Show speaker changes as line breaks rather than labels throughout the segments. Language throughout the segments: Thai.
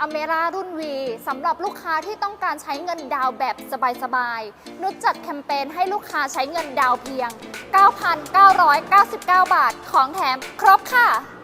อเมร่ารุ่น V สำหรับลูกค้าที่ต้องการใช้เงินดาวแบบสบายๆ นุชจัดแคมเปญให้ลูกค้าใช้เงินดาวเพียง 9,999 บาท ของแถมครบค่ะ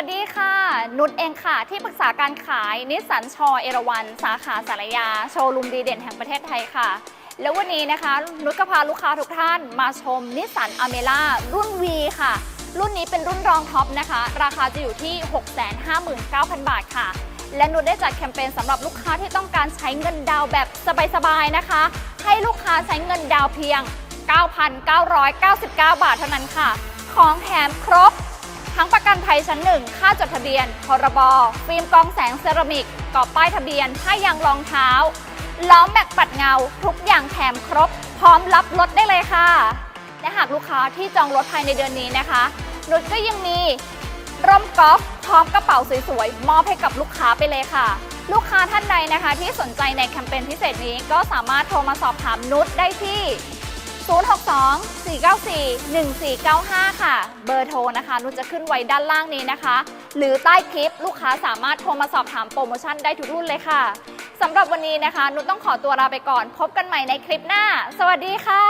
วัสดีค่ะ นุชเองค่ะ ที่ปรึกษาการขายนิสสันชอเอราวันสาขาสารยา โชว์รูมดีเด่นแห่งประเทศไทยค่ะ แล้ววันนี้นะคะ นุชก็พาลูกค้าทุกท่านมาชมนิสสันอเมร่ารุ่น V ค่ะ รุ่นนี้เป็นรุ่นรองท็อปนะคะ ราคาจะอยู่ที่ 659,000 บาทค่ะ และนุชได้จัดแคมเปญสำหรับลูกค้าที่ต้องการใช้เงินดาวแบบสบายๆนะคะ ให้ลูกค้าใช้เงินดาวเพียง 9,999 บาทเท่านั้นค่ะ ของแถมครบ ทั้งประกันภัยชั้นหนึ่งค่าจดทะเบียน พรบ ฟิล์มกองแสงเซรามิกกรอบป้ายทะเบียนผ้ายางรองเท้า ล้อมแม็กปัดเงา ทุกอย่างแถมครบ พร้อมรับรถได้เลยค่ะ และหากลูกค้าที่จองรถภายในเดือนนี้นะคะนุชก็ยังมีร่มกอล์ฟพร้อมกระเป๋าสวยๆ มอบให้กับลูกค้าไปเลยค่ะ ลูกค้าท่านใดนะคะ ที่สนใจในแคมเปญพิเศษนี้ก็สามารถโทรมาสอบถามนุชได้ที่ 062-494-1495 ค่ะ เบอร์โทรนะคะนุชจะขึ้นไว้ด้านล่างนี้นะคะ หรือใต้คลิปลูกค้าสามารถโทรมาสอบถามโปรโมชั่นได้ทุกรุ่นเลยค่ะสำหรับวันนี้นะคะ นุชต้องขอตัวลาไปก่อน พบกันใหม่ในคลิปหน้า สวัสดีค่ะ